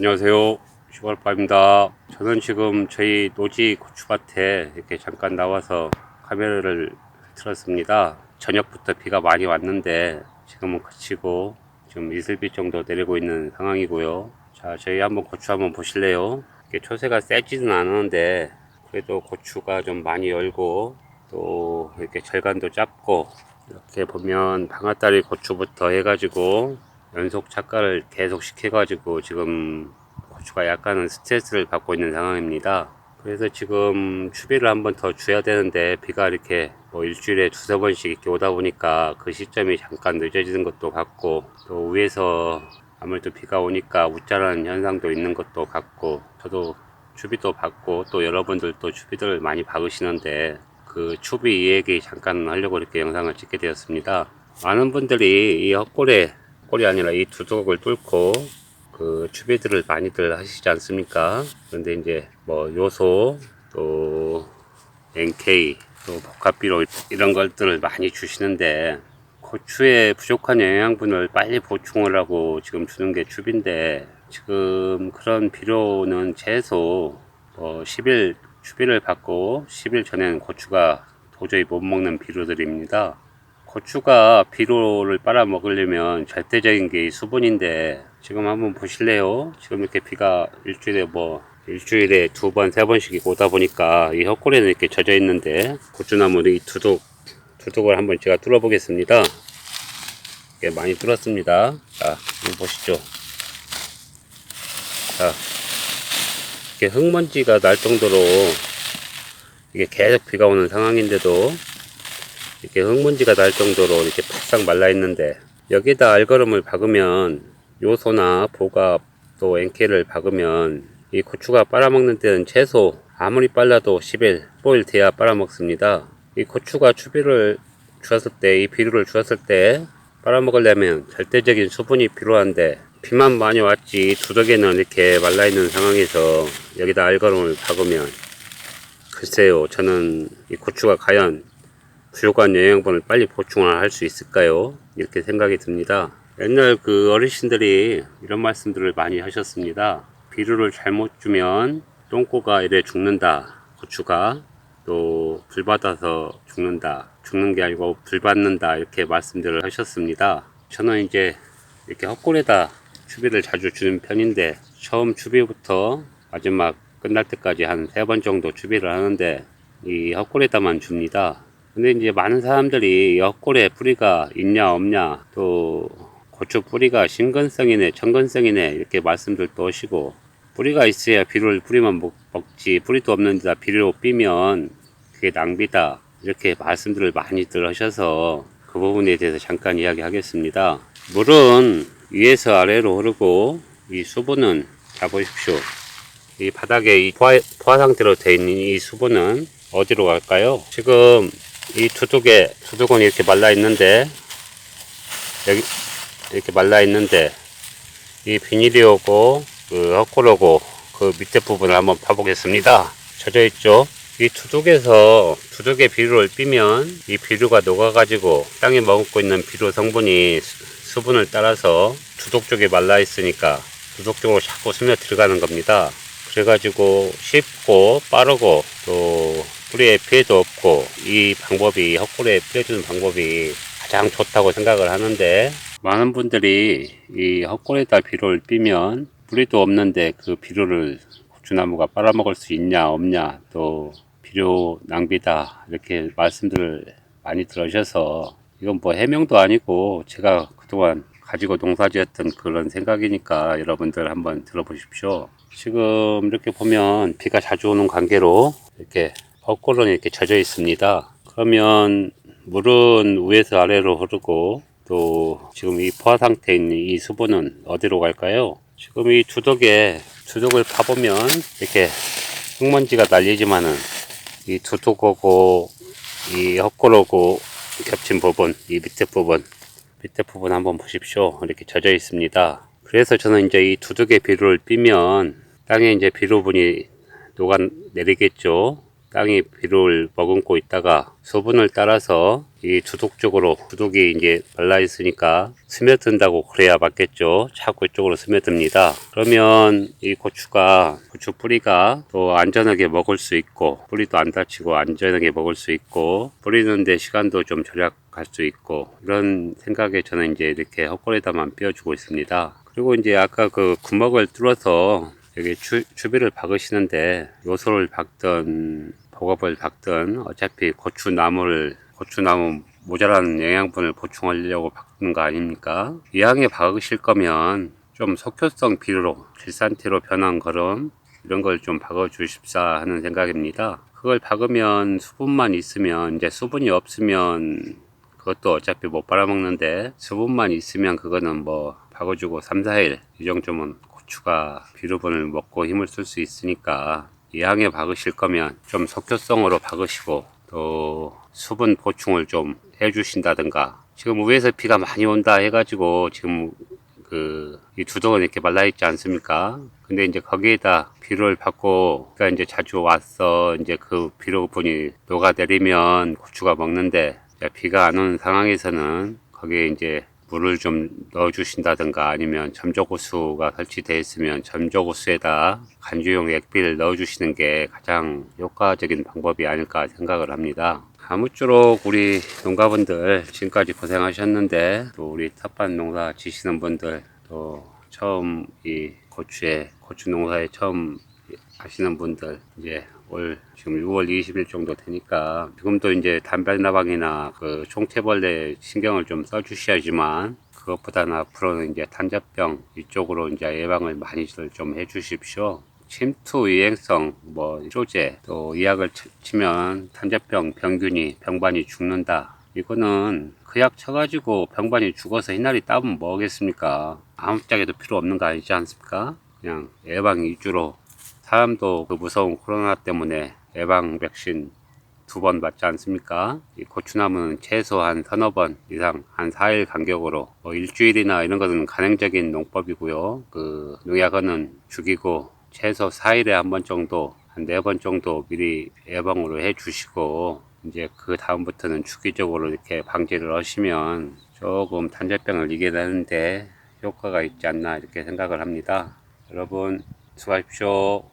안녕하세요. 시골파입니다. 저는 지금 저희 노지 고추밭에 이렇게 잠깐 나와서 카메라를 틀었습니다. 저녁부터 비가 많이 왔는데 지금은 그치고 지금 이슬비 정도 내리고 있는 상황이고요. 자, 저희 한번 고추 한번 보실래요? 이게 초세가 세지는 않았는데 그래도 고추가 좀 많이 열고 또 이렇게 절간도 짧고 이렇게 보면 방아다리 고추부터 해가지고 연속 착가를 계속 시켜가지고 지금 고추가 약간은 스트레스를 받고 있는 상황입니다. 그래서 지금 추비를 한 번 더 줘야 되는데 비가 이렇게 뭐 일주일에 두세 번씩 이렇게 오다 보니까 그 시점이 잠깐 늦어지는 것도 같고 또 위에서 아무래도 비가 오니까 웃자라는 현상도 있는 것도 같고 저도 추비도 받고 또 여러분들도 추비들을 많이 박으시는데 그 추비 이 얘기 잠깐 하려고 이렇게 영상을 찍게 되었습니다. 많은 분들이 이 헛골에 헛골이 아니라 이 두둑을 뚫고 그 추비들을 많이들 하시지 않습니까? 그런데 이제 뭐 요소 또 NK 또 복합비료 이런 것들을 많이 주시는데 고추에 부족한 영양분을 빨리 보충을 하고 지금 주는 게 추비인데 지금 그런 비료는 최소 뭐 10일 추비를 받고 10일 전에는 고추가 도저히 못 먹는 비료들입니다. 고추가 비료를 빨아 먹으려면 절대적인 게이 수분인데 지금 한번 보실래요? 지금 이렇게 비가 일주일에 뭐 일주일에 두 번, 세 번씩 오다 보니까 이 헛골에는 이렇게 젖어 있는데 고추나무 이 두둑 두둑을 한번 제가 뚫어 보겠습니다. 이게 많이 뚫었습니다. 자, 한번 보시죠. 자, 이렇게 흙먼지가 날 정도로 이게 계속 비가 오는 상황인데도 이렇게 흙먼지가 날 정도로 이렇게 바싹 말라 있는데 여기다 알거름을 박으면 요소나 보갑 또 엔케를 박으면 이 고추가 빨아먹는 때는 최소 아무리 빨라도 10일, 15일 돼야 빨아먹습니다. 이 고추가 추비를 주었을 때, 이 비료를 주었을 때 빨아먹으려면 절대적인 수분이 필요한데 비만 많이 왔지 두덕에는 이렇게 말라있는 상황에서 여기다 알거름을 박으면 글쎄요 저는 이 고추가 과연 부족한 영양분을 빨리 보충을 할 수 있을까요? 이렇게 생각이 듭니다. 옛날 그 어르신들이 이런 말씀들을 많이 하셨습니다. 비료를 잘못 주면 똥꼬가 이래 죽는다. 고추가 또 불 받아서 죽는다. 죽는 게 아니고 불 받는다. 이렇게 말씀들을 하셨습니다. 저는 이제 이렇게 헛골에다 추비를 자주 주는 편인데 처음 추비부터 마지막 끝날 때까지 한 세 번 정도 추비를 하는데 이 헛골에다만 줍니다. 근데 이제 많은 사람들이 이 헛골에 뿌리가 있냐 없냐 또 고추 뿌리가 신근성이네 청근성이네 이렇게 말씀들도 하시고 뿌리가 있어야 비료를 뿌리만 먹, 먹지 뿌리도 없는 데다 비료 삐면 그게 낭비다 이렇게 말씀들을 많이들 하셔서 그 부분에 대해서 잠깐 이야기하겠습니다 물은 위에서 아래로 흐르고 이 수분은 자 보십시오 이 바닥에 이 포화, 포화 상태로 되어 있는 이 수분은 어디로 갈까요? 지금 이 두둑에 두둑은 이렇게 말라 있는데 여기 이렇게 말라 있는데 이 비닐이 오고 그 헛골 오고 그 밑에 부분을 한번 파보겠습니다. 젖어 있죠? 이 두둑에서 두둑의 비료를 삐면 이 비료가 녹아가지고 땅에 머금고 있는 비료 성분이 수- 수분을 따라서 두둑 쪽에 말라 있으니까 두둑 쪽으로 자꾸 스며 들어가는 겁니다. 그래가지고 쉽고 빠르고 또 뿌리에 피해도 없고 이 방법이 헛골에 뿌려주는 방법이 가장 좋다고 생각을 하는데 많은 분들이 이 헛골에다 비료를 삐면 뿌리도 없는데 그 비료를 고추나무가 빨아먹을 수 있냐 없냐 또 비료 낭비다 이렇게 말씀들을 많이 들으셔서 이건 뭐 해명도 아니고 제가 그동안 가지고 농사지었던 그런 생각이니까 여러분들 한번 들어보십시오. 지금 이렇게 보면 비가 자주 오는 관계로 이렇게 헛골은 이렇게 젖어 있습니다. 그러면 물은 위에서 아래로 흐르고 또 지금 이 포화 상태에 있는 이 수분은 어디로 갈까요? 지금 이 두둑에 두둑을 파보면 이렇게 흙먼지가 날리지만은 이 두둑하고 이 헛골하고 겹친 부분 이 밑에 부분 밑에 부분 한번 보십시오. 이렇게 젖어 있습니다. 그래서 저는 이제 이 두둑의 비료를 삐면 땅에 이제 비료분이 녹아 내리겠죠. 땅이 비를 머금고 있다가 수분을 따라서 이 주독 쪽으로 주독이 이제 말라 있으니까 스며든다고 그래야 맞겠죠. 자꾸 이쪽으로 스며듭니다. 그러면 이 고추가 고추 뿌리가 또 안전하게 먹을 수 있고 뿌리도 안 다치고 안전하게 먹을 수 있고 뿌리는데 시간도 좀 절약할 수 있고 이런 생각에 저는 이제 이렇게 헛골에다만 띄워주고 있습니다. 그리고 이제 아까 그 구멍을 뚫어서 여기 주, 주비를 박으시는데 요소를 박든 복업을 박든 어차피 고추나무를 고추나무 모자란 영양분을 보충하려고 박는 거 아닙니까? 이왕에 박으실 거면 좀 속효성 비료로 질산티로 변한 거름 이런 걸 좀 박아 주십사 하는 생각입니다. 그걸 박으면 수분만 있으면 이제 수분이 없으면 그것도 어차피 못 빨아먹는데 수분만 있으면 그거는 뭐 박아주고 3, 4일 이 정도면 고추가 비료분을 먹고 힘을 쓸 수 있으니까 이항에 박으실 거면 좀 속효성으로 박으시고 또 수분 보충을 좀 해주신다든가 지금 위에서 비가 많이 온다 해가지고 지금 그 이 두덩은 이렇게 말라 있지 않습니까? 근데 이제 거기에다 비료를 받고 그러니까 이제 자주 왔어 이제 그 비료분이 녹아 내리면 고추가 먹는데 비가 안 오는 상황에서는 거기에 이제 물을 좀 넣어 주신다든가 아니면 점조고수가 설치되어 있으면 점조고수에다 간주용 액비를 넣어 주시는 게 가장 효과적인 방법이 아닐까 생각을 합니다. 아무쪼록 우리 농가분들 지금까지 고생하셨는데 또 우리 텃밭 농사 지시는 분들 또 처음 이 고추에 고추 농사에 처음 하시는 분들 이제 올 지금 6월 20일 정도 되니까 지금도 이제 담배나방이나 그 총체벌레 신경을 좀 써주셔야지만 그것보다는 앞으로는 이제 탄저병 이쪽으로 이제 예방을 많이들 좀 해주십시오. 침투 유행성 뭐 조제 또 이약을 치- 치면 탄저병 병균이 병반이 죽는다. 이거는 그 약 쳐가지고 병반이 죽어서 흰날이 따면 뭐겠습니까? 아무 짝에도 필요 없는 거 아니지 않습니까? 그냥 예방 위주로 사람도 그 무서운 코로나 때문에 예방 백신 두 번 맞지 않습니까? 이 고추나무는 최소 한 서너 번 이상 한 4일 간격으로 뭐 일주일이나 이런 것은 가능적인 농법이고요. 그 농약은 죽이고 최소 4일에 한 번 정도 한 네 번 정도 미리 예방으로 해 주시고 이제 그 다음부터는 주기적으로 이렇게 방지를 하시면 조금 단절병을 이겨내는데 효과가 있지 않나 이렇게 생각을 합니다. 여러분 수고하십시오.